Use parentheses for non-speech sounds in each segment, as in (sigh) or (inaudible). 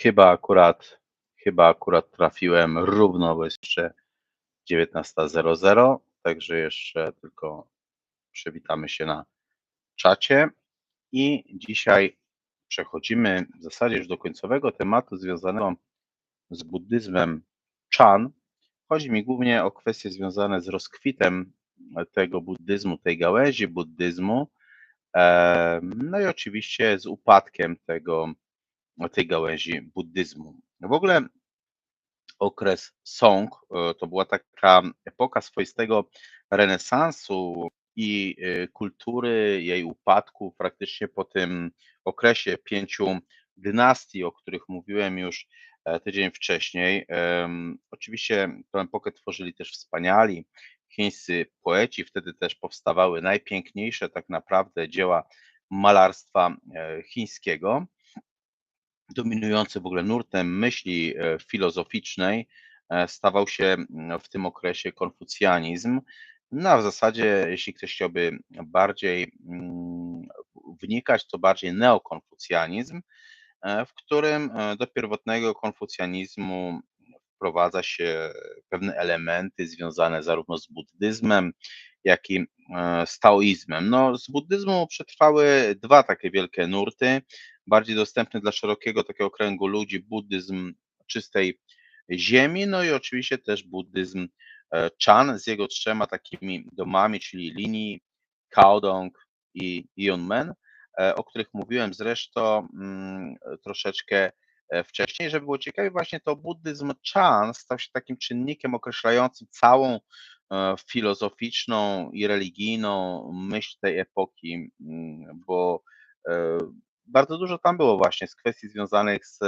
Chyba akurat, chyba akurat trafiłem równo, bo jest jeszcze 19.00, także jeszcze tylko przywitamy się na czacie i dzisiaj przechodzimy w zasadzie już do końcowego tematu związanego z buddyzmem Chan. Chodzi mi głównie o kwestie związane z rozkwitem tego buddyzmu, tej gałęzi buddyzmu, no i oczywiście z upadkiem tego, tej gałęzi buddyzmu. W ogóle okres Song e, to była taka epoka swoistego renesansu i e, kultury, jej upadku praktycznie po tym okresie pięciu dynastii, o których mówiłem już e, tydzień wcześniej. Oczywiście tę epokę tworzyli też wspaniali chińscy poeci, wtedy też powstawały najpiękniejsze tak naprawdę dzieła malarstwa chińskiego dominujący w ogóle nurtem myśli e, filozoficznej e, stawał się mm, w tym okresie konfucjanizm. No a w zasadzie, jeśli ktoś chciałby bardziej mm, wnikać, to bardziej neokonfucjanizm, e, w którym do pierwotnego konfucjanizmu wprowadza się pewne elementy związane zarówno z buddyzmem, jak i z taoizmem. No, z buddyzmu przetrwały dwa takie wielkie nurty bardziej dostępny dla szerokiego takiego kręgu ludzi buddyzm czystej ziemi, no i oczywiście też buddyzm e, Chan z jego trzema takimi domami, czyli linii Kaodong i Yunmen, e, o których mówiłem zresztą mm, troszeczkę e, wcześniej, żeby było ciekawie, właśnie to buddyzm Chan stał się takim czynnikiem określającym całą filozoficzną i religijną myśl tej epoki, mm, bo bardzo dużo tam było właśnie z kwestii związanych z,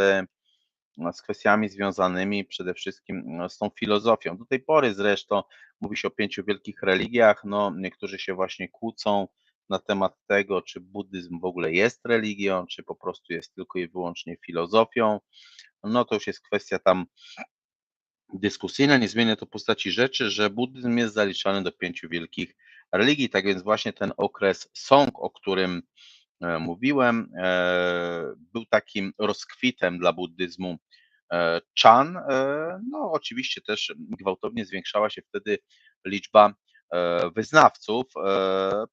no, z kwestiami związanymi przede wszystkim no, z tą filozofią. Do tej pory zresztą mówi się o pięciu wielkich religiach, no niektórzy się właśnie kłócą na temat tego, czy buddyzm w ogóle jest religią, czy po prostu jest tylko i wyłącznie filozofią. No to już jest kwestia tam dyskusyjna, nie zmienia to postaci rzeczy, że buddyzm jest zaliczany do pięciu wielkich religii, tak więc właśnie ten okres Song, o którym mówiłem, e, był takim rozkwitem dla buddyzmu e, Chan. No, oczywiście też gwałtownie zwiększała się wtedy liczba wyznawców,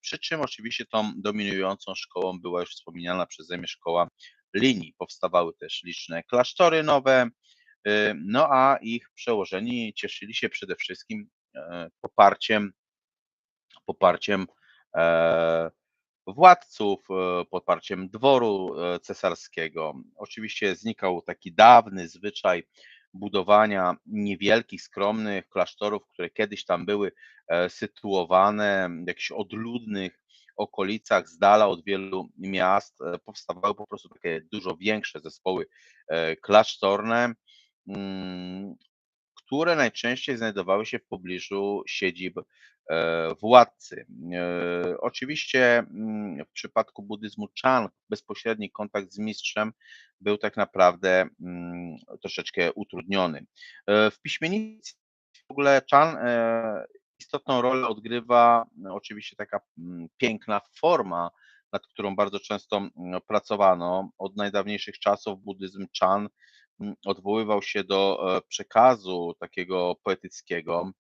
przy czym oczywiście tą dominującą szkołą była już wspomniana przeze mnie szkoła linii. Powstawały też liczne klasztory nowe, no a ich przełożeni cieszyli się przede wszystkim poparciem, poparciem władców, e, poparciem dworu e, cesarskiego. Oczywiście znikał taki dawny zwyczaj budowania niewielkich, skromnych klasztorów, które kiedyś tam były e, sytuowane w jakichś odludnych okolicach, z dala od wielu miast. Powstawały po prostu takie dużo większe zespoły klasztorne, mm, które najczęściej znajdowały się w pobliżu siedzib E, władcy. E, oczywiście mm, w przypadku buddyzmu Chan bezpośredni kontakt z mistrzem był tak naprawdę mm, troszeczkę utrudniony. E, w piśmienicy w ogóle Chan istotną rolę odgrywa oczywiście taka mm, piękna forma, nad którą bardzo często pracowano. Od najdawniejszych czasów buddyzm Chan odwoływał się do przekazu takiego poetyckiego,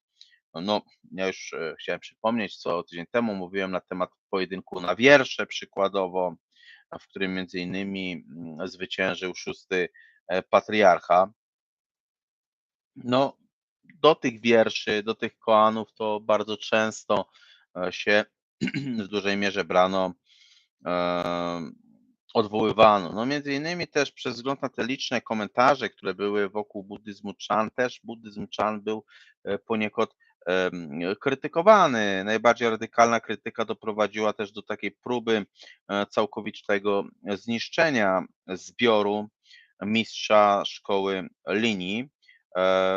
no, ja już e, chciałem przypomnieć, co tydzień temu mówiłem na temat pojedynku na wiersze przykładowo, w którym między innymi mm, zwyciężył szósty e, patriarcha. No, do tych wierszy, do tych koanów to bardzo często e, się (clears throat) w dużej mierze brano, odwoływano. No między innymi też przez wzgląd na te liczne komentarze, które były wokół buddyzmu Chan, też buddyzm Chan był poniekąd krytykowany. Najbardziej radykalna krytyka doprowadziła też do takiej próby e, całkowitego zniszczenia zbioru mistrza szkoły linii.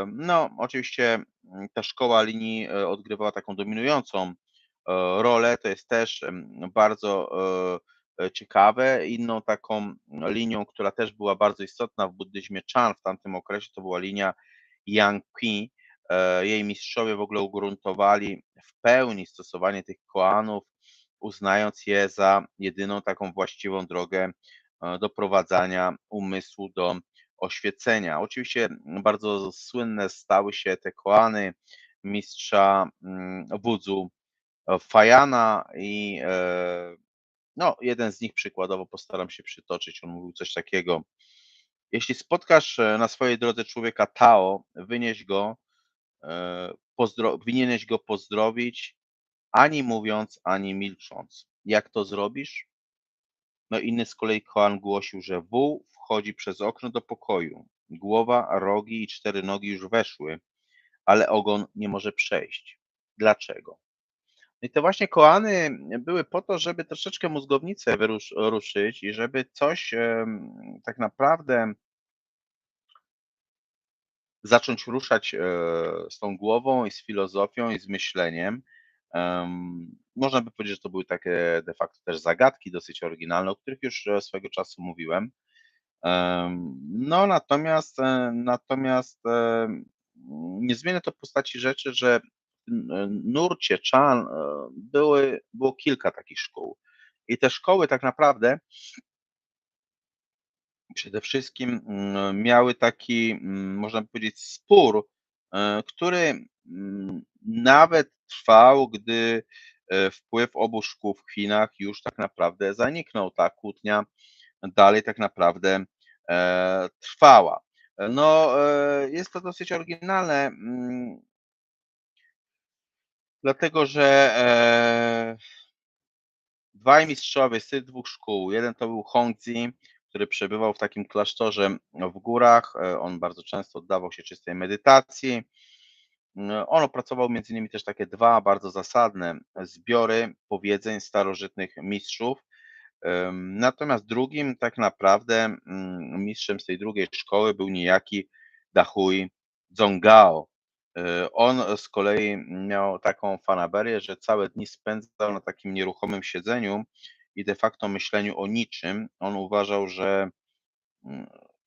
No, oczywiście mm, ta szkoła linii e, odgrywała taką dominującą e, rolę. To jest też bardzo ciekawe. Inną taką linią, która też była bardzo istotna w buddyzmie Chan w tamtym okresie, to była linia Yang Qui, E, jej mistrzowie w ogóle ugruntowali w pełni stosowanie tych koanów, uznając je za jedyną taką właściwą drogę e, doprowadzania umysłu do oświecenia. Oczywiście bardzo słynne stały się te koany mistrza mm, wodzu e, Fajana i e, no, jeden z nich przykładowo postaram się przytoczyć. On mówił coś takiego. Jeśli spotkasz e, na swojej drodze człowieka Tao, wynieś go, pozdro- powinieneś go pozdrowić, ani mówiąc, ani milcząc. Jak to zrobisz? No inny z kolei koan głosił, że wół wchodzi przez okno do pokoju. Głowa, rogi i cztery nogi już weszły, ale ogon nie może przejść. Dlaczego? I te właśnie koany były po to, żeby troszeczkę mózgownicę ruszyć i żeby coś tak naprawdę zacząć ruszać e, z tą głową i z filozofią i z myśleniem. Można by powiedzieć, że to były takie de facto też zagadki dosyć oryginalne, o których już e, swego czasu mówiłem. No natomiast, e, natomiast nie zmienia to postaci rzeczy, że w nurcie Chan były, było kilka takich szkół. I te szkoły tak naprawdę przede wszystkim mm, miały taki, mm, można powiedzieć, spór, e, który mm, nawet trwał, gdy e, wpływ obu szkół w Chinach już tak naprawdę zaniknął. Ta kłótnia dalej tak naprawdę e, trwała. No, jest to dosyć oryginalne, dlatego że dwaj mistrzowie z tych dwóch szkół, jeden to był Hongzi, który przebywał w takim klasztorze w górach. E, on bardzo często oddawał się czystej medytacji. E, on opracował między innymi też takie dwa bardzo zasadne zbiory powiedzeń starożytnych mistrzów. Natomiast drugim tak naprawdę mm, mistrzem z tej drugiej szkoły był niejaki Dahui Zongao. E, on z kolei miał taką fanaberię, że całe dni spędzał na takim nieruchomym siedzeniu i de facto myśleniu o niczym. On uważał, że mm,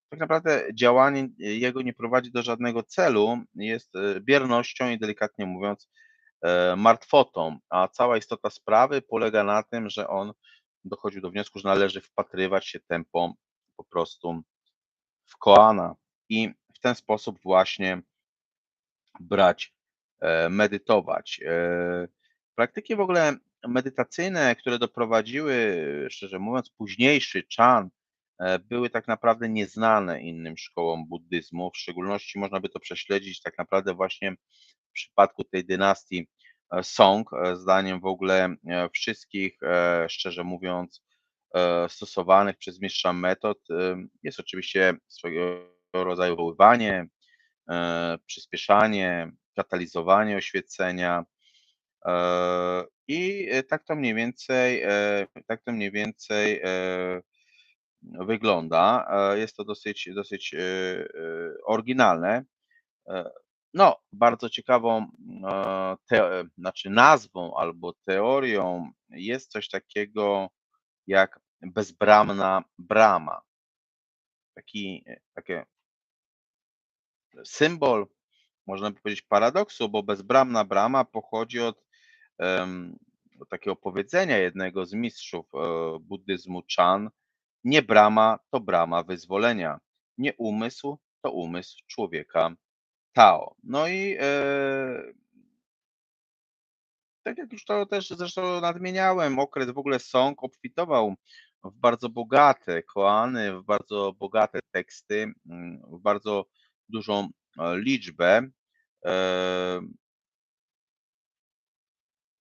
tak naprawdę działanie jego nie prowadzi do żadnego celu, jest e, biernością i delikatnie mówiąc e, martwotą, a cała istota sprawy polega na tym, że on dochodził do wniosku, że należy wpatrywać się tempo po prostu w koana i w ten sposób właśnie brać, e, medytować. Praktyki w ogóle medytacyjne, które doprowadziły, szczerze mówiąc, późniejszy Chan, e, były tak naprawdę nieznane innym szkołom buddyzmu. W szczególności można by to prześledzić tak naprawdę właśnie w przypadku tej dynastii e, Song, e, zdaniem w ogóle wszystkich, szczerze mówiąc, stosowanych przez mistrza metod. Jest oczywiście swego rodzaju wywoływanie, przyspieszanie, katalizowanie oświecenia, i e, tak to mniej więcej, e, tak to mniej więcej e, wygląda. Jest to dosyć, dosyć oryginalne. No, bardzo ciekawą te, znaczy nazwą albo teorią jest coś takiego jak bezbramna brama. Taki, takie symbol, można by powiedzieć, paradoksu, bo bezbramna brama pochodzi od takiego powiedzenia jednego z mistrzów e, buddyzmu Chan, nie brama to brama wyzwolenia, nie umysł to umysł człowieka Tao. No i e, tak jak już to też zresztą nadmieniałem, okres w ogóle Song obfitował w bardzo bogate koany, w bardzo bogate teksty, mm, w bardzo dużą e, liczbę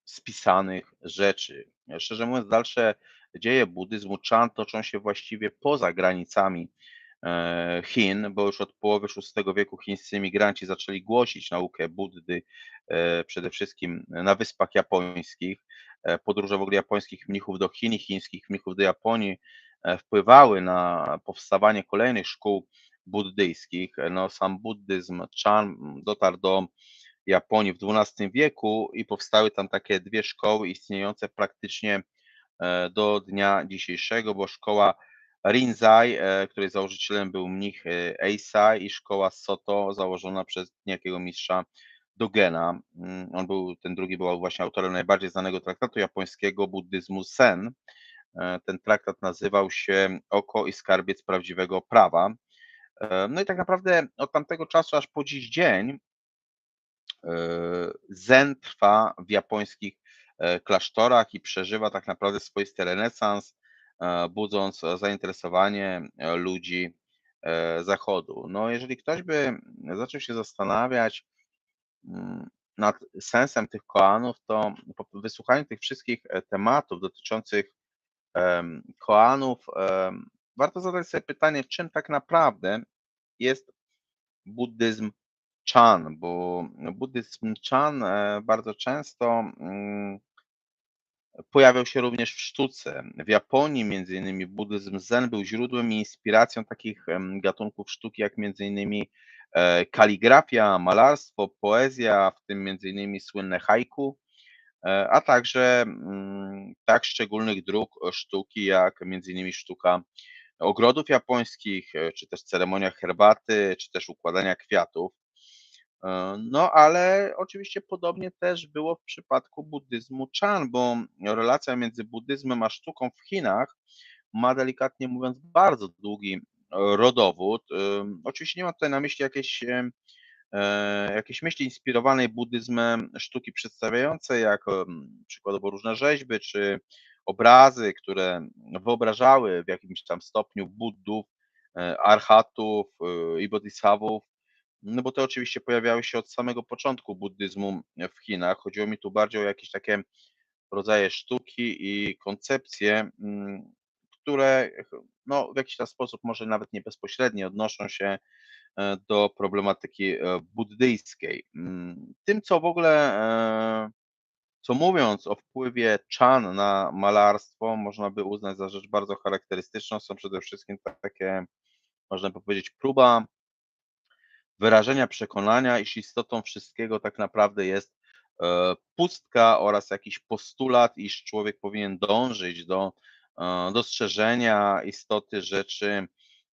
spisanych rzeczy. Szczerze mówiąc, dalsze dzieje buddyzmu Chan toczą się właściwie poza granicami e, Chin, bo już od połowy VI wieku chińscy emigranci zaczęli głosić naukę Buddy e, przede wszystkim na wyspach japońskich. E, podróże w ogóle japońskich mnichów do Chin i chińskich mnichów do Japonii wpływały na powstawanie kolejnych szkół buddyjskich. No, sam buddyzm Chan dotarł do Japonii w XII wieku i powstały tam takie dwie szkoły istniejące praktycznie e, do dnia dzisiejszego, bo szkoła Rinzai, e, której założycielem był mnich e, Eisai i szkoła Soto założona przez niejakiego mistrza Dogena. Mm, on był, ten drugi był właśnie autorem najbardziej znanego traktatu japońskiego buddyzmu Sen. Ten traktat nazywał się Oko i skarbiec prawdziwego prawa. E, no i tak naprawdę od tamtego czasu aż po dziś dzień e, zen trwa w japońskich e, klasztorach i przeżywa tak naprawdę swoisty renesans, budząc zainteresowanie ludzi zachodu. No, jeżeli ktoś by zaczął się zastanawiać mm, nad sensem tych koanów, to po wysłuchaniu tych wszystkich tematów dotyczących koanów, warto zadać sobie pytanie, czym tak naprawdę jest buddyzm Chan, bo buddyzm Chan e, bardzo często mm, pojawiał się również w sztuce. W Japonii między innymi buddyzm Zen był źródłem i inspiracją takich gatunków sztuki jak między innymi e, kaligrafia, malarstwo, poezja, w tym między innymi słynne haiku, e, a także mm, tak szczególnych dróg sztuki jak między innymi sztuka ogrodów japońskich, e, czy też ceremoniach herbaty, czy też układania kwiatów. E, no, ale oczywiście podobnie też było w przypadku buddyzmu Chan, bo relacja między buddyzmem a sztuką w Chinach ma delikatnie mówiąc bardzo długi rodowód. E, oczywiście nie mam tutaj na myśli jakiejś, jakiejś myśli inspirowanej buddyzmem sztuki przedstawiającej, jak przykładowo różne rzeźby, czy obrazy, które wyobrażały w jakimś tam stopniu Buddów, e, arhatów e, i bodhisawów, no bo te oczywiście pojawiały się od samego początku buddyzmu w Chinach. Chodziło mi tu bardziej o jakieś takie rodzaje sztuki i koncepcje, mm, które no, w jakiś tam sposób, może nawet nie bezpośrednio, odnoszą się e, do problematyki buddyjskiej. Mm, tym, co w ogóle co mówiąc o wpływie Chan na malarstwo, można by uznać za rzecz bardzo charakterystyczną, są przede wszystkim takie, można powiedzieć, próba wyrażenia przekonania, iż istotą wszystkiego tak naprawdę jest e, pustka oraz jakiś postulat, iż człowiek powinien dążyć do e, dostrzeżenia istoty rzeczy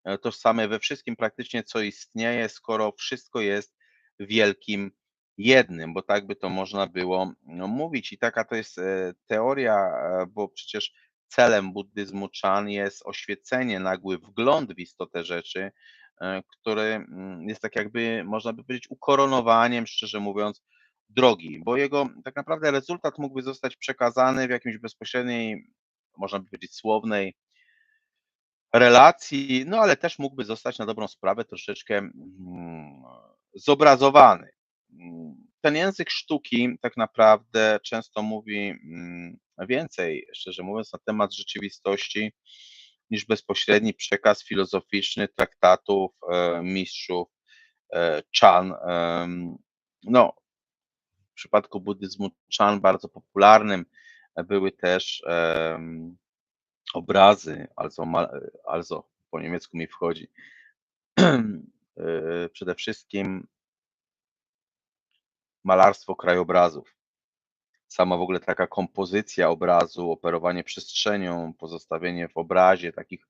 e, tożsamej we wszystkim praktycznie, co istnieje, skoro wszystko jest wielkim jednym, bo tak by to można było no, mówić. I taka to jest e, teoria, e, bo przecież celem buddyzmu Chan jest oświecenie, nagły wgląd w istotę rzeczy, e, który mm, jest tak jakby, można by powiedzieć, ukoronowaniem, szczerze mówiąc, drogi, bo jego tak naprawdę rezultat mógłby zostać przekazany w jakimś bezpośredniej, można by powiedzieć, słownej relacji, no ale też mógłby zostać na dobrą sprawę troszeczkę mm, zobrazowany. Ten język sztuki tak naprawdę często mówi mm, więcej, szczerze mówiąc, na temat rzeczywistości niż bezpośredni przekaz filozoficzny traktatów e, mistrzów e, Chan. No, w przypadku buddyzmu Chan bardzo popularnym były też obrazy, also, also po niemiecku mi wchodzi, (clears throat) e, przede wszystkim malarstwo krajobrazów. Sama w ogóle taka kompozycja obrazu, operowanie przestrzenią, pozostawienie w obrazie takich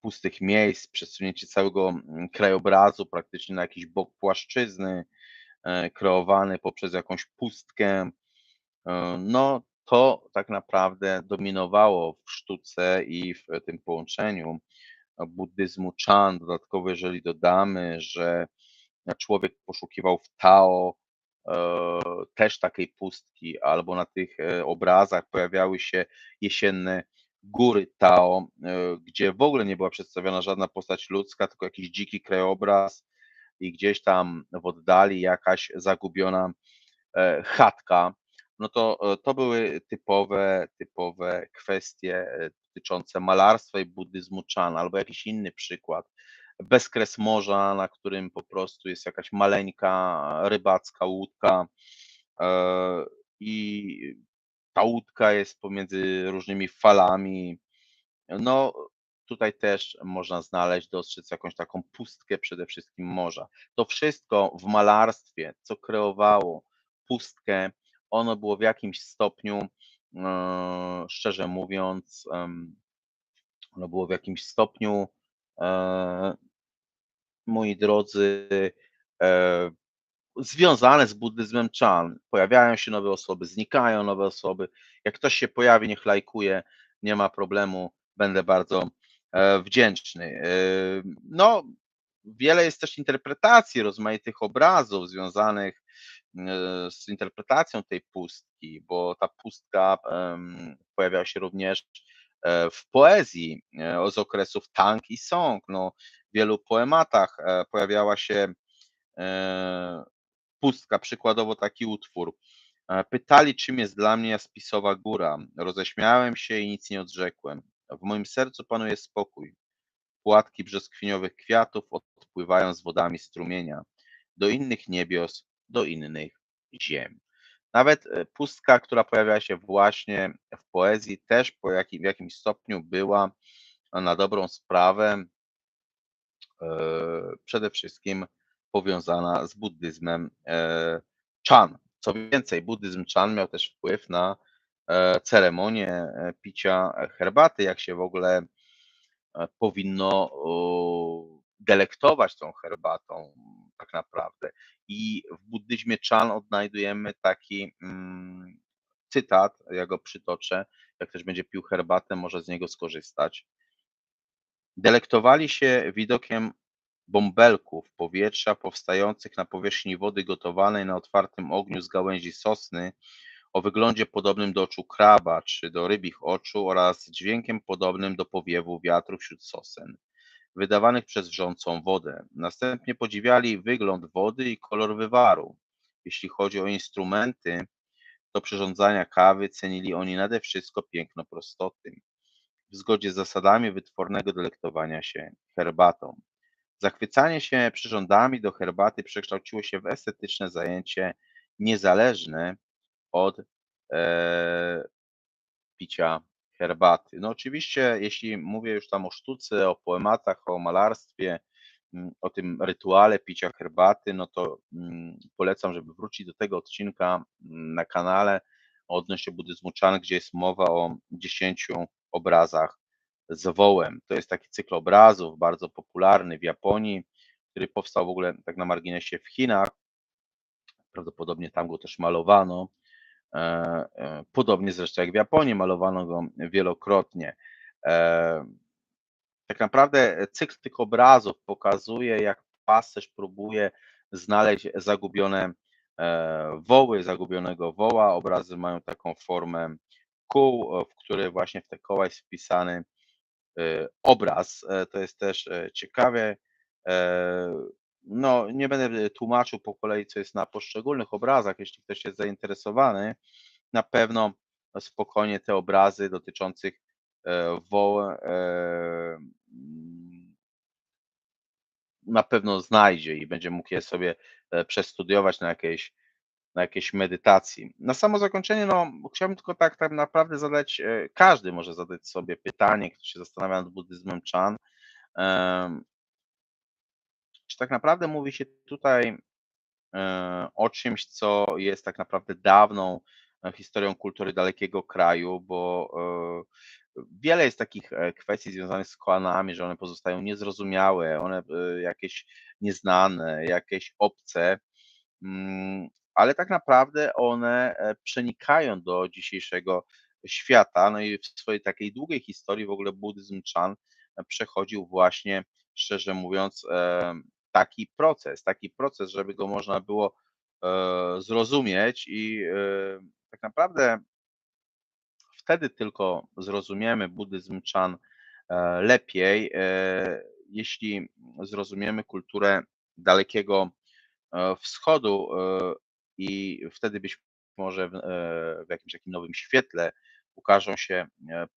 pustych miejsc, przesunięcie całego mm, krajobrazu praktycznie na jakiś bok płaszczyzny, e, kreowany poprzez jakąś pustkę. E, no, to tak naprawdę dominowało w sztuce i w tym połączeniu buddyzmu Chan. Dodatkowo, jeżeli dodamy, że człowiek poszukiwał w Tao E, też takiej pustki, albo na tych e, obrazach pojawiały się jesienne góry Tao, e, gdzie w ogóle nie była przedstawiona żadna postać ludzka, tylko jakiś dziki krajobraz i gdzieś tam w oddali jakaś zagubiona chatka. No to to były typowe, typowe kwestie dotyczące malarstwa i buddyzmu Chan, albo jakiś inny przykład bezkres morza, na którym po prostu jest jakaś maleńka rybacka łódka e, i ta łódka jest pomiędzy różnymi falami. No, tutaj też można znaleźć, dostrzec jakąś taką pustkę przede wszystkim morza. To wszystko w malarstwie, co kreowało pustkę, ono było w jakimś stopniu, szczerze mówiąc, ono było w jakimś stopniu E, moi drodzy, e, związane z buddyzmem Chan. Pojawiają się nowe osoby, znikają nowe osoby. Jak ktoś się pojawi, niech lajkuje, nie ma problemu, będę bardzo e, wdzięczny. No, wiele jest też interpretacji rozmaitych obrazów związanych, z interpretacją tej pustki, bo ta pustka, pojawiała się również, e, w poezji, e, z okresów Tang i Song. No, w wielu poematach, e, pojawiała się, e, pustka, przykładowo taki utwór: e, „Pytali, czym jest dla mnie spisowa góra. Roześmiałem się i nic nie odrzekłem. W moim sercu panuje spokój. Płatki brzoskwiniowych kwiatów odpływają z wodami strumienia do innych niebios, do innych ziem”. Nawet, e, pustka, która pojawiała się właśnie w poezji, też po jakim w jakimś stopniu była na dobrą sprawę e, przede wszystkim powiązana z buddyzmem, e, Chan. Co więcej, buddyzm Chan miał też wpływ na, ceremonię, picia herbaty, jak się w ogóle, powinno, delektować tą herbatą tak naprawdę. I w buddyzmie Chan odnajdujemy taki, mm, cytat, ja go przytoczę, jak ktoś będzie pił herbatę, może z niego skorzystać. „Delektowali się widokiem bąbelków powietrza powstających na powierzchni wody gotowanej na otwartym ogniu z gałęzi sosny o wyglądzie podobnym do oczu kraba czy do rybich oczu oraz dźwiękiem podobnym do powiewu wiatru wśród sosen, wydawanych przez wrzącą wodę. Następnie podziwiali wygląd wody i kolor wywaru. Jeśli chodzi o instrumenty do przyrządzania kawy, cenili oni nade wszystko piękno prostoty, w zgodzie z zasadami wytwornego delektowania się herbatą. Zachwycanie się przyrządami do herbaty przekształciło się w estetyczne zajęcie niezależne od, e, picia herbaty. No oczywiście, jeśli mówię już tam o sztuce, o poematach, o malarstwie, mm, o tym rytuale picia herbaty, no to, mm, polecam, żeby wrócić do tego odcinka, mm, na kanale odnośnie buddyzmu Chan, gdzie jest mowa o 10 obrazach z wołem. To jest taki cykl obrazów bardzo popularny w Japonii, który powstał w ogóle tak na marginesie w Chinach. Prawdopodobnie tam go też malowano. E, e, podobnie zresztą jak w Japonii, malowano go wielokrotnie. E, tak naprawdę cykl tych obrazów pokazuje, jak pasterz próbuje znaleźć zagubione, woły, zagubionego woła. Obrazy mają taką formę kół, w które właśnie w te koła jest wpisany, obraz. To jest też, ciekawe. E, no, nie będę tłumaczył po kolei, co jest na poszczególnych obrazach. Jeśli ktoś jest zainteresowany, na pewno spokojnie te obrazy dotyczących, e, woł, e, mm na pewno znajdzie i będzie mógł je sobie, e, przestudiować na jakiejś na jakiejś medytacji. Na samo zakończenie, no, chciałbym tylko tak tak naprawdę zadać, e, każdy może zadać sobie pytanie, kto się zastanawia nad buddyzmem Chan, czy tak naprawdę mówi się tutaj, e, o czymś, co jest tak naprawdę dawną, e, historią kultury dalekiego kraju, bo, e, wiele jest takich, kwestii związanych z koanami, że one pozostają niezrozumiałe, one, jakieś nieznane, jakieś obce, mm, ale tak naprawdę one, przenikają do dzisiejszego świata. No i w swojej takiej długiej historii w ogóle buddyzm Chan przechodził właśnie, szczerze mówiąc, taki proces taki proces, żeby go można było, e, zrozumieć i, e, tak naprawdę wtedy tylko zrozumiemy buddyzm Chan, e, lepiej, jeśli zrozumiemy kulturę Dalekiego, Wschodu, i wtedy być może w, jakimś takim nowym świetle ukażą się,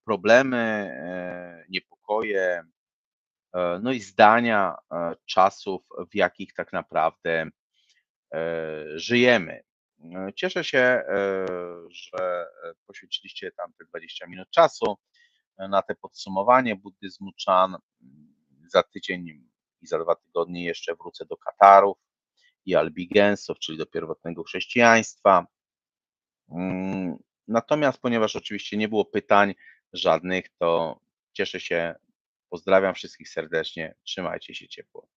problemy, niepokoje, no i zdania, e, czasów, w jakich tak naprawdę, e, żyjemy. E, cieszę się, e, że, e, poświęciliście tam te 20 minut czasu na te podsumowanie buddyzmu Chan. Za tydzień i za 2 tygodnie jeszcze wrócę do Katarów i Albigensów, czyli do pierwotnego chrześcijaństwa. Mm, natomiast ponieważ oczywiście nie było pytań żadnych, to cieszę się, pozdrawiam wszystkich serdecznie, trzymajcie się ciepło.